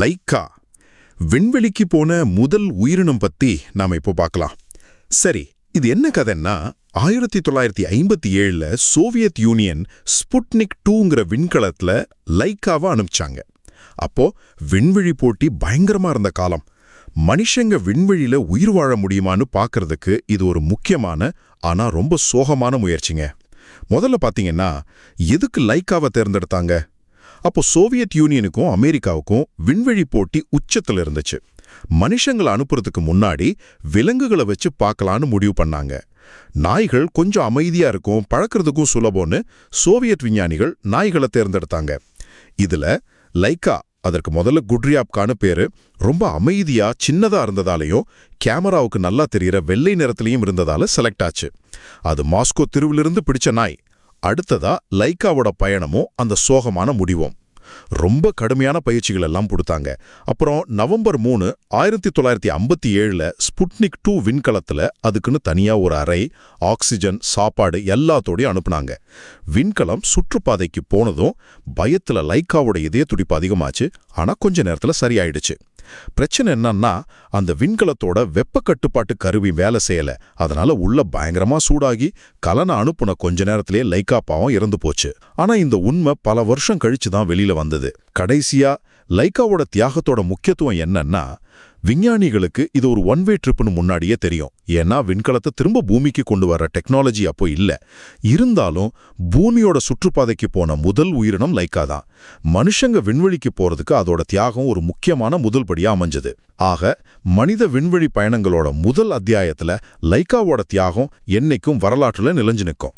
Lyca. விண்வெளிக்கு போன முதல் உயிரினம் பத்தி நாம இப்போ பார்க்கலாம். சரி இது என்ன கதைன்னா ஆயிரத்தி தொள்ளாயிரத்தி ஐம்பத்தி ஏழுல சோவியத் யூனியன் ஸ்புட்னிக் டூங்கிற விண்கலத்துல லைக்காவை அனுப்பிச்சாங்க. அப்போ விண்வெளி போட்டி பயங்கரமா இருந்த காலம். மனுஷங்க விண்வெளியில உயிர் வாழ முடியுமான்னு பார்க்கறதுக்கு இது ஒரு முக்கியமான ஆனா ரொம்ப சோகமான முயற்சிங்க. முதல்ல பாத்தீங்கன்னா எதுக்கு லைக்காவை தேர்ந்தெடுத்தாங்க? அப்போ சோவியத் யூனியனுக்கும் அமெரிக்காவுக்கும் விண்வெளி போட்டி உச்சத்துல இருந்துச்சு. மனுஷங்களை அனுப்புறதுக்கு முன்னாடி விலங்குகளை வச்சு பார்க்கலான்னு முடிவு பண்ணாங்க. நாய்கள் கொஞ்சம் அமைதியா இருக்கும் பழக்கிறதுக்கும் சுலபம்னு சோவியத் விஞ்ஞானிகள் நாய்களை தேர்ந்தெடுத்தாங்க. இதுல லைக்கா அதற்கு முதல்ல குட்ரியாப்கான பேரு ரொம்ப அமைதியா சின்னதா இருந்ததாலையும் கேமராவுக்கு நல்லா தெரியற வெள்ளை நிறத்திலையும் இருந்ததால செலக்ட் ஆச்சு. அது மாஸ்கோ திருவிலிருந்து பிடிச்ச நாய். அடுத்ததா லைக்காவோட பயணமும் அந்த சோகமான முடிவும். ரொம்ப கடுமையான பயிற்சிகள் எல்லாம் கொடுத்தாங்க. அப்புறம் நவம்பர் மூணு ஆயிரத்தி தொள்ளாயிரத்தி ஐம்பத்தி ஏழுல ஸ்புட்னிக் டூ விண்கலத்துல அதுக்குன்னு தனியா ஒரு அறை ஆக்சிஜன் சாப்பாடு எல்லாத்தோடையும் அனுப்புனாங்க. விண்கலம் சுற்றுப்பாதைக்கு போனதும் பயத்துல லைக்காவோட இதய துடிப்பு அதிகமாச்சு. ஆனா கொஞ்ச நேரத்துல சரியாயிடுச்சு. பிரச்சனை என்னன்னா அந்த விண்கலத்தோட வெப்ப கட்டுப்பாட்டு கருவி வேலை செய்யல. அதனால உள்ள பயங்கரமா சூடாகி கலனை அனுப்புன கொஞ்ச நேரத்திலேயே லைக்கா பாவம் இறந்து போச்சு. ஆனா இந்த உண்மை பல வருஷம் கழிச்சு தான் வெளியில வந்தது. கடைசியா லைக்காவோட தியாகத்தோட முக்கியத்துவம் என்னன்னா விஞ்ஞானிகளுக்கு இது ஒரு ஒன் வே ட்ரிப்னு முன்னாடியே தெரியும். ஏன்னா விண்கலத்தை திரும்ப பூமிக்கு கொண்டு வர டெக்னாலஜி அப்போ இல்ல. இருந்தாலும் பூமியோட சுற்றுப்பாதைக்கு போன முதல் உயிரினம் லைக்கா தான் மனுஷங்க விண்வெளிக்கு போறதுக்கு அதோட தியாகம் ஒரு முக்கியமான முதல் படியா அமைஞ்சது. ஆக மனித விண்வெளி பயணங்களோட முதல் அத்தியாயத்துல லைக்காவோட தியாகம் என்னைக்கும் வரலாற்றுல நிலைஞ்சு நிற்கும்.